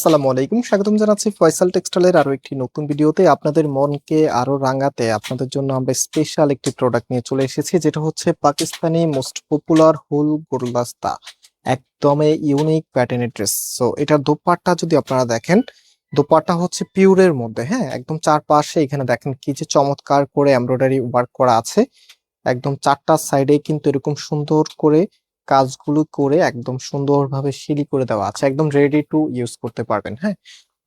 আসসালামু আলাইকুম। স্বাগতম জানাচ্ছি ফয়সাল টেক্সটাইলের আরও একটি নতুন ভিডিওতে। আপনাদের মনকে আরও রাঙাতে আপনাদের জন্য আমরা স্পেশাল একটি প্রোডাক্ট নিয়ে চলে এসেছি, যেটা হচ্ছে পাকিস্তানি মোস্ট পপুলার হুল গোরলাস্তা একদমই ইউনিক প্যাটার্নের ড্রেস। সো এটার দোপাট্টা যদি আপনারা দেখেন, দোপাট্টা হচ্ছে পিউরের মধ্যে হ্যাঁ? একদম চারপাশে এখানে দেখেন কি যে চমৎকার করে এমব্রয়ডারি ওয়ার্ক করা আছে। একদম চারটা সাইডে কিন্তু এরকম সুন্দর করে কাজগুলো করে একদম সুন্দরভাবে সিলি করে দেওয়া আছে, একদম রেডি টু ইউজ করতে পারবেন হ্যাঁ?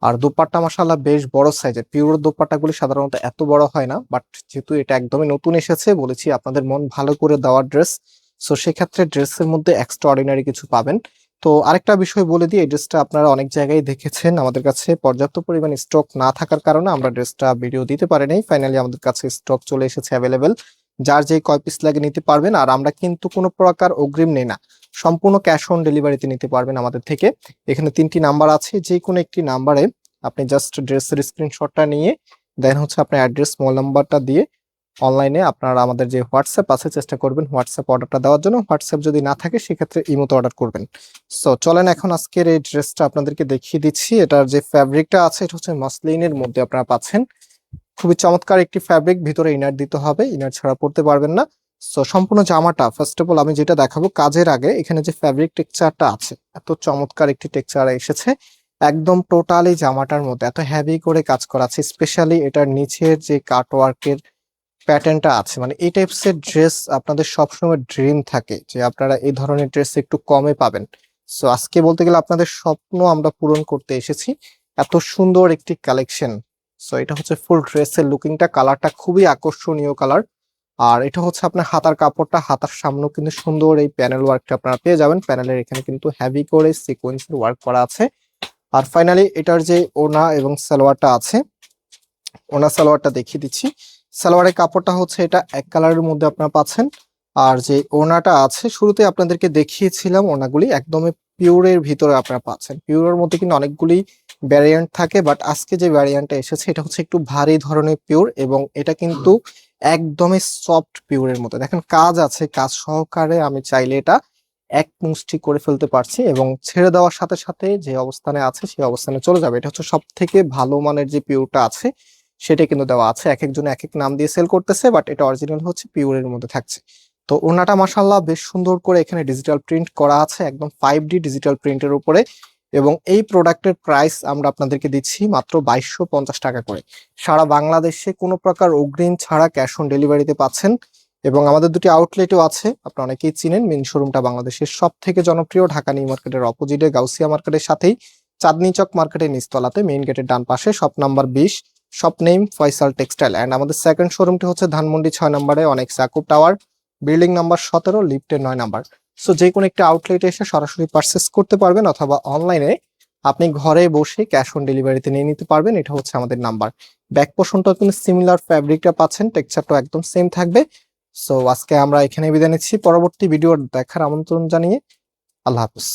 আর দোপাট্টা মাসাল্লাহ বেশ বড় সাইজের পিওর দোপাট্টাগুলি সাধারণত এত বড় হয় না বাট যেহেতু এটা একদমই নতুন এসেছে, বলেছি আপনাদের মন ভালো করে দেওয়া ড্রেস সো সেক্ষেত্রে ড্রেসের মধ্যে এক্সট্রা অর্ডিনারি কিছু পাবেন। তো আরেকটা বিষয় বলে দিই, এই ড্রেসটা আপনারা অনেক জায়গায় দেখেছেন, আমাদের কাছে পর্যাপ্ত পরিমাণ স্টক না থাকার কারণে আমরা ড্রেসটা ভিডিও দিতে পারিনি ফাইনালি আমাদের কাছে স্টক চলে এসেছে অ্যাভেলেবেল যার যে কয় পিস লাগে নিতে পারবেন, আর আমরা কিন্তু কোনো প্রকার অগ্রিম নেই না। সম্পূর্ণ ক্যাশ অন ডেলিভারিতে নিতে পারবেন আমাদের থেকে। এখানে তিনটি নাম্বার আছে যে কোনো একটি নাম্বারে আপনি জাস্ট ড্রেসের স্ক্রিনশটটা নিয়ে দেন হচ্ছে আপনার অ্যাড্রেস মোবাইল নাম্বারটা দিয়ে অনলাইনে আপনারা আমাদের যে হোয়াটসঅ্যাপ আছে, চেষ্টা করবেন হোয়াটসঅ্যাপ অর্ডারটা দেওয়ার জন্য। হোয়াটসঅ্যাপ যদি না থাকে, সেক্ষেত্রে ইমোতে অর্ডার করবেন। সো চলেন এখন আজকের এই ড্রেসটা আপনাদেরকে দেখিয়ে দিচ্ছি। এটার যে ফ্যাব্রিকটা আছে, এটা হচ্ছে মসলিনের মধ্যে আপনারা পাচ্ছেন। খুবই চমৎকার একটি ফ্যাব্রিক ভিতরে ইনার দিতে হবে ইনার ছাড়া পড়তে পারবেন না। সো সম্পূর্ণ জামাটা ফার্স্ট অফ অল আমি যেটা দেখাবো, কাজের আগে এখানে যে ফ্যাব্রিক টেক্সচারটা আছে, এত চমৎকার একটি টেক্সচার এসেছে। একদম টোটালি জামাটার মধ্যে, এত হেভি করে কাজ করা আছে স্পেশালি এটার নিচের যে কাটওয়ার্কের প্যাটার্নটা আছে মানে এই টাইপসের ড্রেস আপনাদের সবসময় ড্রিম থাকে যে আপনারা এই ধরনের ড্রেস একটু কমে পাবেন। সো আজকে বলতে গেলে আপনাদের স্বপ্ন আমরা পূরণ করতে এসেছি, এত সুন্দর একটি কালেকশন সো এটা হচ্ছে ফুল ড্রেসের লুকিংটা কালারটা খুবই আকর্ষণীয় কালার আর এটা হচ্ছে আপনার হাতার কাপড়টা, হাতার সামনেও কিন্তু সুন্দর এই প্যানেল ওয়ার্কটা আপনারা পেয়ে যাবেন। প্যানেলের এখানে কিন্তু হেভি করে সিকোয়েন্সের ওয়ার্ক করা আছে। আর ফাইনালি এটার যে ওনা এবং সালোয়ারটা আছে, ওনা সালোয়ারটা দেখিয়ে দিচ্ছি। সালোয়ারের কাপড়টা হচ্ছে এটা এক কালারের মধ্যে আপনারা পাচ্ছেন। আর যে ওনাটা আছে, শুরুতে আপনাদেরকে দেখিয়েছিলাম ওনাগুলি, একদমই পিওরের ভিতরে আপনারা পাচ্ছেন। পিওরের মধ্যে কিন্তু অনেকগুলি ভ্যারিয়েন্ট থাকে বাট আজকে যে ভ্যারিয়েন্টটা এসেছে, এটা হচ্ছে একটু ভারী ধরনের পিওর এবং এটা কিন্তু একদমই সফট পিওরের মতো। দেখেন, কাজ আছে, কাজ সহকারে আমি চাইলে এটা এক মুষ্টি করে ফেলতে পারছি এবং ছেড়ে দেওয়ার সাথে সাথে যে অবস্থানে আছে, সেই অবস্থানে চলে যাবে। এটা হচ্ছে সব থেকে ভালো মানের যে পিওরটা আছে, সেটা কিন্তু দেওয়া আছে। এক একজন এক এক নাম দিয়ে সেল করতেছে বাট এটা অরিজিনাল হচ্ছে পিওরের মধ্যে থাকছে। তো ওনাটা মাসাল্লাহ বেশ সুন্দর করে এখানে ডিজিটাল প্রিন্ট করা আছে, একদম ফাইভ ডি ডিজিটাল প্রিন্টের উপরে। এবং এই প্রোডাক্টের প্রাইস আমরা আপনাদেরকে দিচ্ছি মাত্র বাইশশো পঞ্চাশ টাকা করে। সারা বাংলাদেশে কোনো প্রকার অগ্রিম ছাড়া ক্যাশ অন ডেলিভারিতে পাচ্ছেন এবং আমাদের দুটি আউটলেটও আছে, আপনারা অনেকেই চিনেন মেন শোরুমটা বাংলাদেশের সব থেকে জনপ্রিয়, ঢাকা নিউ মার্কেটের অপোজিটে গাউসিয়া মার্কেটের সাথেই, চাঁদনি চক মার্কেটের নিচতলাতে মেইন গেটের ডান পাশে শপ নাম্বার বিশ shop name Faisal textile and আমাদের সেকেন্ড শোরুমটি হচ্ছে ধানমন্ডি ছয় নম্বরে অনেক সাকুব টাওয়ার বিল্ডিং নাম্বার সতেরো লিফটের নয় নাম্বার। সো যে কোনো একটা আউটলেটে এসে সরাসরি পারচেস করতে পারবেন অথবা অনলাইনে আপনি ঘরে বসে ক্যাশ অন ডেলিভারিতে নিয়ে নিতে পারবেন। এটা হচ্ছে আমাদের নাম্বার ব্যাক পোর্শনটা কিন্তু সিমিলার ফ্যাব্রিকটা পাচ্ছেন টেক্সচারটা একদম সেম থাকবে। সো আজকে আমরা এখানে বিদায় নিচ্ছি। পরবর্তী ভিডিও দেখার আমন্ত্রণ জানিয়ে আল্লাহ হাফিজ।